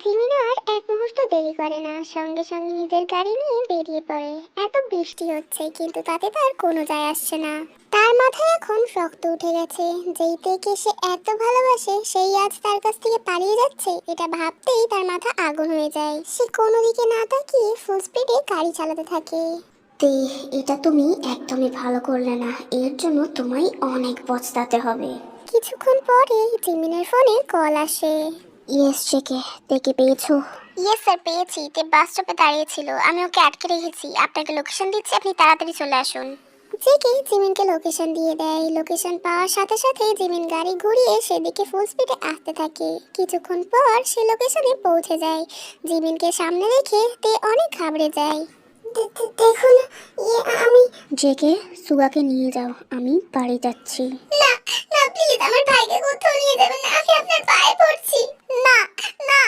Jimin আর এক মুহূর্ত দেরি করে না, সঙ্গে সঙ্গে নিজের গাড়ি নিয়ে বেরিয়ে পড়ে। এত বৃষ্টি হচ্ছে, কিন্তু তাতে তার কোনো যায় আসছে না। তার মাথায় এখন রক্ত উঠে গেছে। যেই থেকে সে এত ভালোবাসে, সেই আজ তার কাছ থেকে পালিয়ে যাচ্ছে, এটা ভাবতেই তার মাথা আগুন হয়ে যায়। সে কোনো দিকে না তাকিয়ে ফুল স্পিডে গাড়ি চালাতে থাকে। তে, এটা তুমি একদমই ভালো করলে না। এর জন্য তোমায় অনেক পছতাতে হবে। কিছুক্ষণ পরে জিমিনের ফোনে কল আসে। ইয়েস চেকে দেখে পেয়েছ? ইয়েস স্যার পেয়েছি। তে বাস স্টপে দাঁড়িয়েছিল আমি ওকে আটকে রেখেছি। আপনাকে লোকেশন দিচ্ছি আপনি তাড়াতাড়ি চলে আসুন। জেকে জিমিনকে লোকেশন দিয়ে দেয়। লোকেশন পাওয়ার সাথে সাথে জিমিন গাড়ি ঘুরিয়ে সেদিকে ফুল স্পিডে আসতে থাকে। কিছুক্ষণ পর সে লোকেশনে পৌঁছে যায়। জিমিনকে সামনে রেখে তে অনেক ঘাবড়ে যায়। দেখুন। আমি জেকে সুগাকে নিয়ে যাও। আমি বাড়ি যাচ্ছি। না না প্লিজ আমার ভাইকে কোথাও নিয়ে যাবেন না। আমি আপনার পায়ে পড়ছি। না না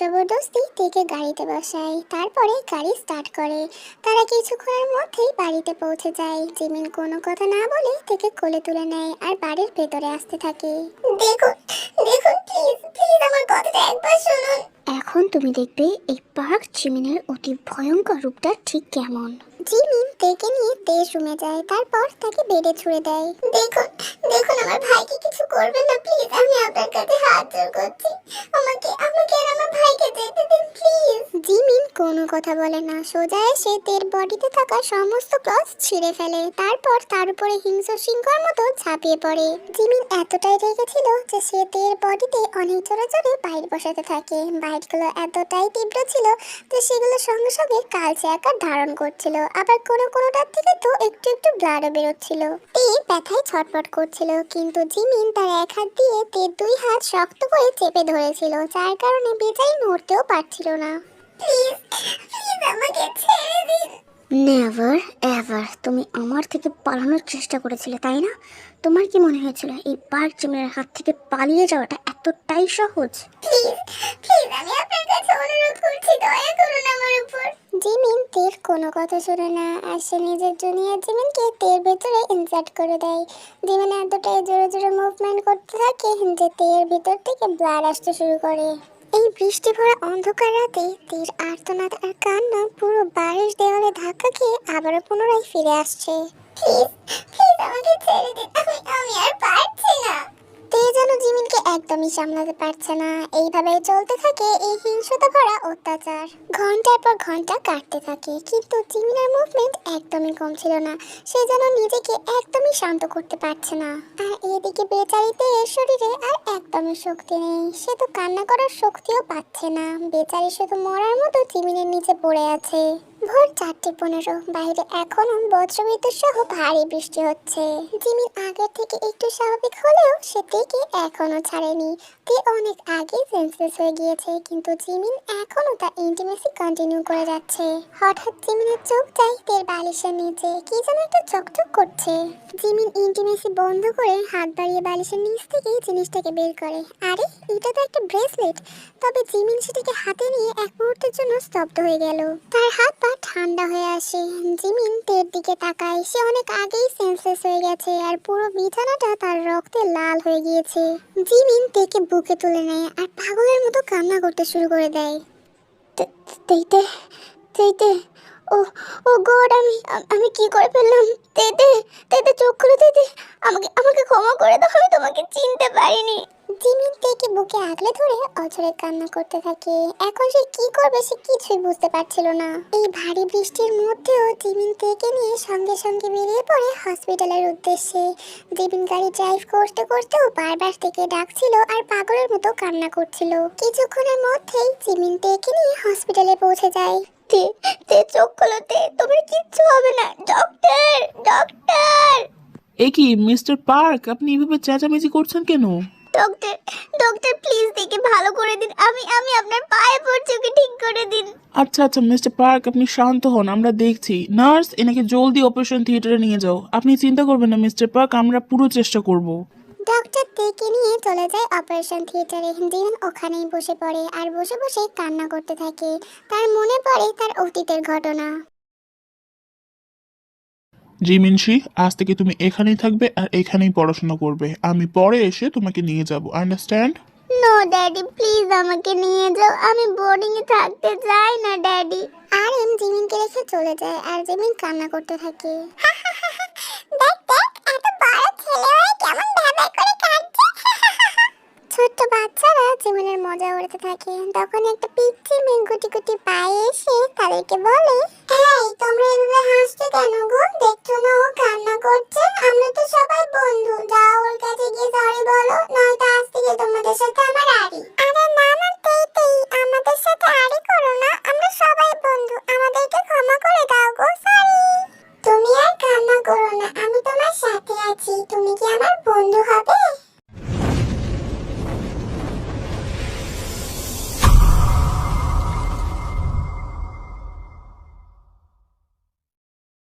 জবরদস্তি থেকে গাড়িতে বসায়। তারপরে গাড়ি স্টার্ট করে। তারা কিছুক্ষণের মধ্যেই বাড়িতে পৌঁছে যায়। জিমিন কোনো কথা না বলে থেকে কোলে তুলে নেয় আর বাড়ির ভেতরে আসতে থাকে। দেখুন দেখুন প্লিজ প্লিজ আমার কথাটা একবার শুনুন। এখন তুমি দেখবে এই পার্ক জিমিনের অতি ভয়ঙ্কর রূপটা ঠিক কেমন। জিমিন তেকে নিয়ে তেজ রুমে যায় তারপর তাকে বেডে ছুড়ে দেয়। দেখুন দেখুন আমার ভাইকে কিছু করবেন না প্লিজ আমি আপনার কাছে হাত জোর করছি। আমাকে আমাকে জিমিন কোনো কথা বলে না। সোজা এসে তের বডিতে থাকা সমস্ত ক্লথ ছিঁড়ে ফেলে। তারপর তার উপরে হিংস্র সিংহর মতো ঝাঁপিয়ে পড়ে। জিমিন এতটাই রেগেছিল যে সে তের বডিতে অনেক জোরে জোরে বাইট বসাতে থাকে। বাইটগুলো এতটাই তীব্র ছিল যে সেগুলো সঙ্গে সঙ্গে কালচে আকার ধারণ করছিল। আবার কোনো কোনোটার থেকে তো একটু একটু ব্লাডও বেরোচ্ছিল। তে ব্যথায় ছটফট করছিল, কিন্তু জিমিন তার এক হাত দিয়ে তের দুই হাত শক্ত করে চেপে ধরেছিল, যার কারণে বেচারি নড়তেও পারছিল না। প্লিজ প্লিজ আমাকে ছেড়ে দিন। নেভার এভার তুমি আমার থেকে পালানোর চেষ্টা করেছিলে তাই না? তোমার কি মনে হয়েছিল এই পার্ক জিমের হাত থেকে পালিয়ে যাওয়াটা এতটাই সহজ? প্লিজ প্লিজ আমি আপনার কাছে অনুরোধ করছি দয়া করুন আমার উপর। জিমিন তের কোনো কথা শোনে না। আর সে নিজের জুনিয়র জিমিনকে তের ভেতরে ইনসার্ট করে দেয়। জিমিন এতটাই জোরে জোরে মুভমেন্ট করতে থাকে যে তের ভিতর থেকে ব্লাড আসতে শুরু করে। এই বৃষ্টি ভরা অন্ধকার রাতে তীর, আর্তনাদ আর কান্না পুরো বাড়ির দেওয়ালে ধাক্কা খেয়ে আবারও পুনরায় ফিরে আসছে। আমাকে ছেড়ে দিন। আমি আর পারছি যেন জিমিনকে একদমই সামলাতে পারছে না। এইভাবে চলতে থাকে এই হিংসতা ভরা অত্যাচার। ঘণ্টার পর ঘণ্টা কাটতে থাকে, কিন্তু জিমিনের মুভমেন্ট একদমই কম ছিল না। সে যেন নিজেকে একদমই শান্ত করতে পারছে না। আর এদিকে বেচারিতে এর শরীরে আর একদমই শক্তি নেই। সে তো কান্না করার শক্তিও পাচ্ছে না। বেচারি শুধু মরার মতো জিমিনের নিচে পড়ে আছে। ভোর চারটে পনেরো। বাইরে এখনও বজ্রবিদ্যুৎ সহ ভারী বৃষ্টি হচ্ছে। জিমিন আগের থেকে একটু স্বাভাবিক হলেও সে থেকে এখনও ছাড়েনি। তে অনেক আগে সেন্সলেস হয়ে গিয়েছে, কিন্তু জিমিন এখনও তার ইন্টিমেসি কন্টিনিউ করে যাচ্ছে। হঠাৎ জিমিনের চোখ যায় তের বালিশের নিচে। কি যেন একটা চকচক করছে। জিমিন ইন্টিমেসি বন্ধ করে হাত বাড়িয়ে বালিশের নিচ থেকে জিনিসটাকে বের করে। আরে, এটা তো একটা ব্রেসলেট তবে জিমিন সেটাকে হাতে নিয়ে এক মুহূর্তের জন্য স্তব্ধ হয়ে গেল। তার হাত পা ঠান্ডা হয়ে আসে। জিমিন তের দিকে তাকায়। সে অনেক আগেই সেন্সলেস হয়ে গেছে আর পুরো বিছানাটা তার রক্তে লাল হয়ে গিয়েছে। জিমিন তেকে বুকে তুলে নেয় আর পাগলের মতো কান্না করতে শুরু করে দেয়। তেইতে তেইতে ও ও গড, আমি আমি কি করে ফেললাম? তেতে তেতে চোখ খুলে তেতে আমাকে আমাকে ক্ষমা করে দাও, আমি তোমাকে চিনতে পারিনি। জিমিন তেকে বুকে আগলে ধরে অঝরে কান্না করতে থাকে। এখন সে কি করবে সে কিছুই বুঝতে পারছিল না। এই ভারী বৃষ্টির মধ্যেও জিমিন তেকে নিয়ে সঙ্গে সঙ্গে বেরিয়ে পড়ে হসপিটালের উদ্দেশ্যে। জিমিন গাড়ি ড্রাইভ করতে করতেও বারবার থেকে ডাকছিল আর পাগলের মতো কান্না করছিল। কিছুক্ষণের মধ্যেই জিমিন তেকে নিয়ে হসপিটালে পৌঁছে যায়। তে তে চোখ খোলো তে তোমার কিচ্ছু হবে না। ডক্টর ডক্টর এ কি মিস্টার পার্ক আপনি এভাবে চেঁচামেচি করছেন কেন? ডক্টর ডক্টর প্লিজ দেখে ভালো করে দিন। আমি আমি আপনার পায়ে পড়ছি ওকে ঠিক করে দিন। আচ্ছা আচ্ছা মিস্টার পার্ক আপনি শান্ত হন আমরা দেখছি। নার্স এনাকে জলদি অপারেশন থিয়েটারে নিয়ে যাও। আপনি চিন্তা করবেন না মিস্টার পার্ক আমরা পুরো চেষ্টা করব। ডক্টর তেকে নিয়ে চলে যায় অপারেশন থিয়েটারে। দিন ওখানেই বসে পড়ে আর বসে বসে কান্না করতে থাকে। তার মনে পড়ে তার অতীতের ঘটনা। জিমিনসি আজ থেকে তুমি এখানেই থাকবে আর এখানেই পড়াশোনা করবে। আমি পরে এসে তোমাকে নিয়ে যাব আন্ডারস্ট্যান্ড নো ড্যাডি প্লিজ আমাকে নিয়ে যাও। আমি বোর্ডিং এ থাকতে চাই না ড্যাডি আর এম জিমিনকে রেখে চলে যায় আর জিমিন কান্না করতে থাকে। দৌড়াতে থাকে, তখন একটা পিচ্ছি মেঙ্গুটি কুটি পায়ে এসে তাদেরকে বলে এই তোমরা এভাবে হাসছো কেন গো? দেখছ না ও কান্না করছে? আমরা তো সবাই বন্ধু। যাও ওর কাছে গিয়ে সরি বলো, নয়তো আজ থেকে তোমাদের সাথে আমার আড়ি। আরে না না তেই তেই আমাদের সাথে আড়ি করো না, আমরা সবাই